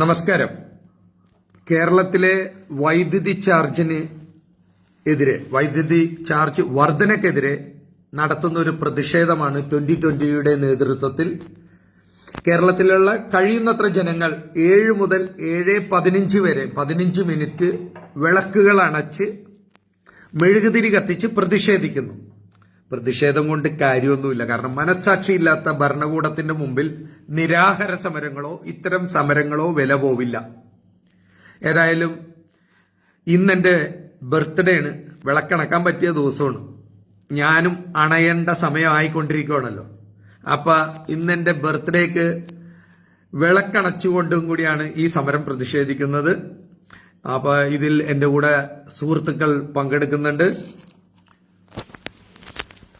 നമസ്കാരം. കേരളത്തിലെ വൈദ്യുതി ചാർജിന് എതിരെ വൈദ്യുതി ചാർജ് വർധനക്കെതിരെ നടത്തുന്ന ഒരു പ്രതിഷേധമാണ് ട്വന്റി ട്വന്റിയുടെ നേതൃത്വത്തിൽ. കേരളത്തിലുള്ള കഴിയുന്നത്ര ജനങ്ങൾ ഏഴ് മുതൽ ഏഴ് പതിനഞ്ച് വരെ പതിനഞ്ച് മിനിറ്റ് വിളക്കുകൾ അണച്ച് മെഴുകുതിരി കത്തിച്ച് പ്രതിഷേധിക്കുന്നു. പ്രതിഷേധം കൊണ്ട് കാര്യമൊന്നുമില്ല. കാരണം മനസ്സാക്ഷിയില്ലാത്ത ഭരണകൂടത്തിന്റെ മുമ്പിൽ നിരാഹാര സമരങ്ങളോ ഇത്തരം സമരങ്ങളോ വില പോവില്ല. ഏതായാലും ഇന്നെന്റെ ബർത്ത്ഡേ ആണ് വിളക്കണക്കാൻ പറ്റിയ ദിവസമാണ്. ഞാനും അണയേണ്ട സമയമായിക്കൊണ്ടിരിക്കുകയാണല്ലോ അപ്പൊ ഇന്നെന്റെ ബർത്ത്ഡേക്ക് വിളക്കണച്ചുകൊണ്ടും കൂടിയാണ് ഈ സമരം പ്രതിഷേധിക്കുന്നത്. അപ്പൊ ഇതിൽ എന്റെ കൂടെ സുഹൃത്തുക്കൾ പങ്കെടുക്കുന്നുണ്ട്.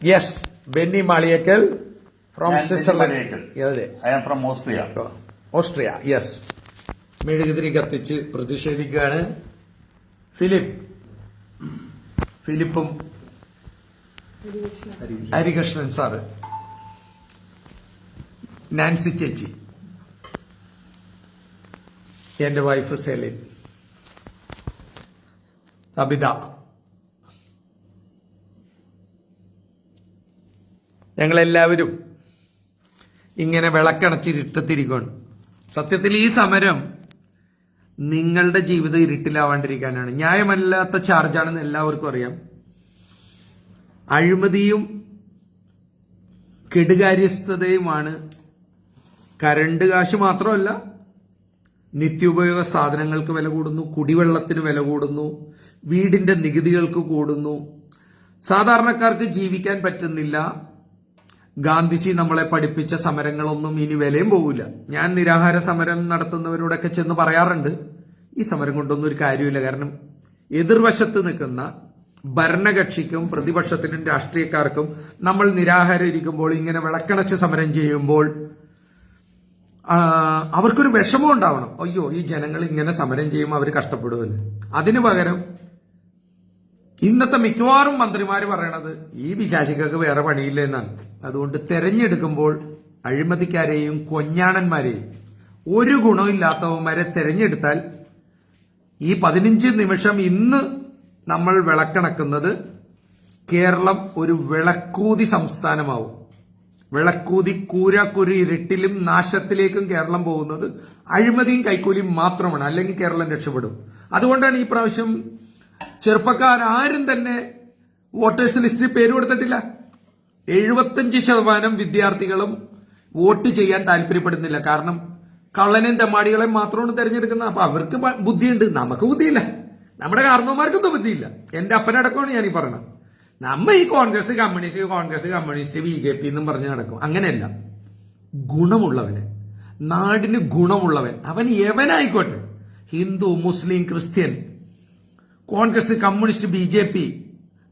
Yes Benny Maliyekkal from Switzerland അതെ. I am from Austria Austria yes മെഴുകുതിരി കത്തിച്ച് പ്രതിഷേധിക്കുകയാണ് ഫിലിപ്പ്. ഫിലിപ്പും ഹരികൃഷ്ണൻ. സാറ്. നാൻസി ചേച്ചി. എന്റെ വൈഫ് സെലിൻ. അബിത. ഞങ്ങളെല്ലാവരും ഇങ്ങനെ വിളക്കണച്ച് ഇരുട്ടത്തിരിക്കുകയാണ് സത്യത്തിൽ ഈ സമരം നിങ്ങളുടെ ജീവിതം ഇരുട്ടിലാവാണ്ടിരിക്കാനാണ്. ന്യായമല്ലാത്ത ചാർജാണെന്ന് എല്ലാവർക്കും അറിയാം. അഴിമതിയും കെടുകാര്യസ്ഥതയുമാണ് കരണ്ട് കാശ് മാത്രമല്ല നിത്യോപയോഗ സാധനങ്ങൾക്ക് വില കൂടുന്നു കുടിവെള്ളത്തിന് വില കൂടുന്നു വീടിന്റെ നികുതികൾക്ക് കൂടുന്നു. സാധാരണക്കാർക്ക് ജീവിക്കാൻ പറ്റുന്നില്ല. ഗാന്ധിജി നമ്മളെ പഠിപ്പിച്ച സമരങ്ങളൊന്നും ഇനി വിലയും പോവില്ല ഞാൻ നിരാഹാര സമരം നടത്തുന്നവരോടൊക്കെ ചെന്ന് പറയാറുണ്ട്. ഈ സമരം കൊണ്ടൊന്നും ഒരു കാര്യമില്ല. കാരണം എതിർവശത്ത് നിൽക്കുന്ന ഭരണകക്ഷിക്കും പ്രതിപക്ഷത്തിനും രാഷ്ട്രീയക്കാർക്കും നമ്മൾ നിരാഹാരം ഇരിക്കുമ്പോൾ ഇങ്ങനെ വിളക്കണച്ച് സമരം ചെയ്യുമ്പോൾ അവർക്കൊരു വിഷമം ഉണ്ടാവണം. അയ്യോ ഈ ജനങ്ങൾ ഇങ്ങനെ സമരം ചെയ്യുമ്പോൾ അവർ കഷ്ടപ്പെടുമല്ലോ അതിനു പകരം ഇന്നത്തെ മിക്കവാറും മന്ത്രിമാർ പറയണത് ഈ വിശാസികൾക്ക് വേറെ പണിയില്ല എന്നാണ്. അതുകൊണ്ട് തെരഞ്ഞെടുക്കുമ്പോൾ അഴിമതിക്കാരെയും കൊഞ്ഞാണന്മാരെയും ഒരു ഗുണമില്ലാത്തവന്മാരെ തെരഞ്ഞെടുത്താൽ ഈ പതിനഞ്ച് നിമിഷം ഇന്ന് നമ്മൾ വിളക്കണക്കുന്നത് കേരളം ഒരു വിളക്കൂതി സംസ്ഥാനമാവും. വിളക്കൂതി കൂരാക്കുരു ഇരുട്ടിലും നാശത്തിലേക്കും കേരളം പോകുന്നത് അഴിമതിയും കൈക്കൂലിയും മാത്രമാണ്. അല്ലെങ്കിൽ കേരളം രക്ഷപ്പെടും. അതുകൊണ്ടാണ് ഈ പ്രാവശ്യം ചെറുപ്പക്കാരും തന്നെ വോട്ടേഴ്സ് ലിസ്റ്റിൽ പേര് കൊടുത്തിട്ടില്ല. എഴുപത്തഞ്ച് ശതമാനം വിദ്യാർത്ഥികളും വോട്ട് ചെയ്യാൻ താല്പര്യപ്പെടുന്നില്ല. കാരണം കള്ളനെയും തെമ്മാടികളെ മാത്രമാണ് തെരഞ്ഞെടുക്കുന്നത്. അപ്പൊ അവർക്ക് ബുദ്ധിയുണ്ട്. നമുക്ക് ബുദ്ധിയില്ല. നമ്മുടെ കാരണവന്മാർക്കൊന്നും ബുദ്ധിയില്ല. എന്റെ അപ്പനടക്കമാണ് ഞാൻ ഈ പറയണത്. നമ്മ ഈ Congress communist Congress communist B J P എന്നും പറഞ്ഞ് നടക്കും. അങ്ങനെയല്ല. ഗുണമുള്ളവന് നാടിന് ഗുണമുള്ളവൻ അവൻ എവനായിക്കോട്ടെ Hindu Muslim Christian Congress communist B J P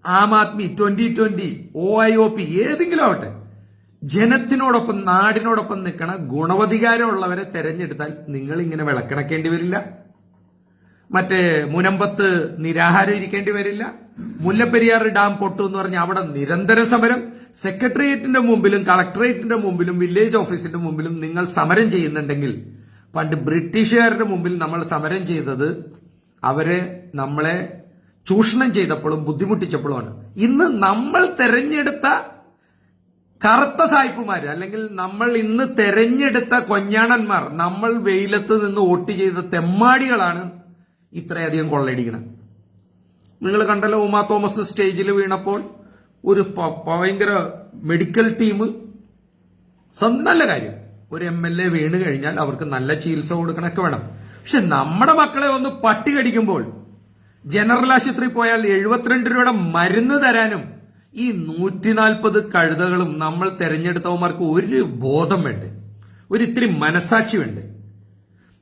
Aam Aadmi twenty twenty O I O P ഏതെങ്കിലും ആവട്ടെ ജനത്തിനോടൊപ്പം നാടിനോടൊപ്പം നിൽക്കണ ഗുണവധികാരമുള്ളവരെ തെരഞ്ഞെടുത്താൽ നിങ്ങൾ ഇങ്ങനെ വിളക്കിണക്കേണ്ടി വരില്ല. മറ്റേ മുനമ്പത്ത് നിരാഹാരം ഇരിക്കേണ്ടി വരില്ല. മുല്ലപ്പെരിയാർ ഡാം പൊട്ടു എന്ന് പറഞ്ഞ അവിടെ നിരന്തര സമരം. സെക്രട്ടേറിയറ്റിന്റെ മുമ്പിലും കളക്ടറേറ്റിന്റെ മുമ്പിലും വില്ലേജ് ഓഫീസിന്റെ മുമ്പിലും നിങ്ങൾ സമരം ചെയ്യുന്നുണ്ടെങ്കിൽ പണ്ട് ബ്രിട്ടീഷുകാരുടെ മുമ്പിൽ നമ്മൾ സമരം ചെയ്തത് അവരെ നമ്മളെ ചൂഷണം ചെയ്തപ്പോഴും ബുദ്ധിമുട്ടിച്ചപ്പോഴുമാണ്. ഇന്ന് നമ്മൾ തെരഞ്ഞെടുത്ത കറുത്ത സായിപ്പുമാർ അല്ലെങ്കിൽ നമ്മൾ ഇന്ന് തെരഞ്ഞെടുത്ത കൊഞ്ഞാണന്മാർ നമ്മൾ വെയിലത്ത് നിന്ന് വോട്ട് ചെയ്ത തെമ്മാടികളാണ് ഇത്രയധികം കൊള്ളയടിക്കുന്നത് നിങ്ങൾ കണ്ടല്ലോ ഉമാ തോമസ് സ്റ്റേജിൽ വീണപ്പോൾ ഒരു ഭയങ്കര മെഡിക്കൽ ടീം. നല്ല കാര്യം. ഒരു എം എൽ എ വീണ് കഴിഞ്ഞാൽ അവർക്ക് നല്ല ചികിത്സ കൊടുക്കണമൊക്കെ വേണം. പക്ഷെ നമ്മുടെ മക്കളെ ഒന്ന് പട്ടി കടിക്കുമ്പോൾ ജനറൽ ആശുപത്രി പോയാൽ എഴുപത്തിരണ്ട് രൂപയുടെ മരുന്ന് തരാനും ഈ നൂറ്റി നാൽപ്പത് കഴുതകളും നമ്മൾ തെരഞ്ഞെടുത്തവന്മാർക്ക് ഒരു ബോധം വേണ്ട? ഒരു ഇത്തിരി മനസാക്ഷി വേണ്ട?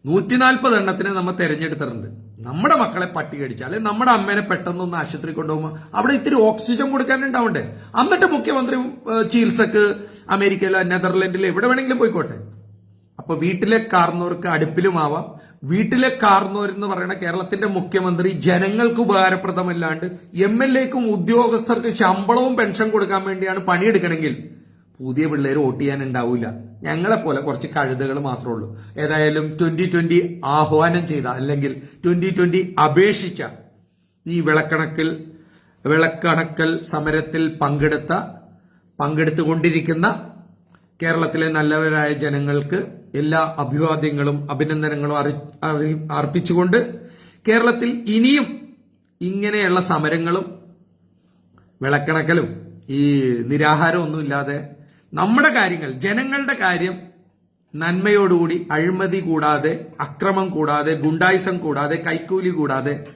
നൂറ്റി നാൽപ്പത് എണ്ണത്തിന് നമ്മൾ തെരഞ്ഞെടുത്തിട്ടുണ്ട്. നമ്മുടെ മക്കളെ പട്ടി കടിച്ചാൽ നമ്മുടെ അമ്മേനെ പെട്ടെന്നൊന്ന് ആശുപത്രി കൊണ്ടുപോകുമ്പോൾ അവിടെ ഇത്തിരി ഓക്സിജൻ കൊടുക്കാനുണ്ടാവണ്ടേ? എന്നിട്ട് മുഖ്യമന്ത്രി ചികിത്സക്ക് അമേരിക്കയിലോ നെതർലൻഡിലോ എവിടെ വേണമെങ്കിലും പോയിക്കോട്ടെ? അപ്പൊ വീട്ടിലെ കാർന്നവർക്ക് അടുപ്പിലുമാവാം. വീട്ടിലെ കാർന്നോർ എന്ന് പറയുന്ന കേരളത്തിന്റെ മുഖ്യമന്ത്രി ജനങ്ങൾക്ക് ഉപകാരപ്രദമല്ലാണ്ട് എം എൽ എക്കും ഉദ്യോഗസ്ഥർക്ക് ശമ്പളവും പെൻഷൻ കൊടുക്കാൻ വേണ്ടിയാണ് പണിയെടുക്കണമെങ്കിൽ പുതിയ പിള്ളേർ വോട്ട് ചെയ്യാൻ ഉണ്ടാവില്ല ഞങ്ങളെ പോലെ കുറച്ച് കഴുതകൾ മാത്രമേ ഉള്ളൂ. ഏതായാലും ട്വന്റി ട്വന്റി ആഹ്വാനം ചെയ്ത അല്ലെങ്കിൽ ട്വന്റി ട്വന്റി അപേക്ഷിച്ച ഈ വിളക്കണക്കിൽ വിളക്കണക്കൽ സമരത്തിൽ പങ്കെടുത്ത പങ്കെടുത്തുകൊണ്ടിരിക്കുന്ന കേരളത്തിലെ നല്ലവരായ ജനങ്ങൾക്ക് എല്ലാ അഭിവാദ്യങ്ങളും അഭിനന്ദനങ്ങളും അർപ്പിച്ചുകൊണ്ട് കേരളത്തിൽ ഇനിയും ഇങ്ങനെയുള്ള സമരങ്ങളും വിളക്കണക്കലും ഈ നിരാഹാരമൊന്നും ഇല്ലാതെ നമ്മുടെ കാര്യങ്ങൾ ജനങ്ങളുടെ കാര്യം നന്മയോടുകൂടി അഴിമതി കൂടാതെ അക്രമം കൂടാതെ ഗുണ്ടായിസം കൂടാതെ കൈക്കൂലി കൂടാതെ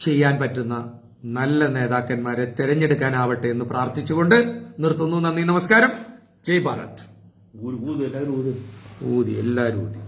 ചെയ്യാൻ പറ്റുന്ന നല്ല നേതാക്കന്മാരെ തിരഞ്ഞെടുക്കാനാവട്ടെ എന്ന് പ്രാർത്ഥിച്ചുകൊണ്ട് നിർത്തുന്നു. നന്ദി നമസ്കാരം. ജയ് ഭാരത്. ഊതി എല്ലാവരും ഊതി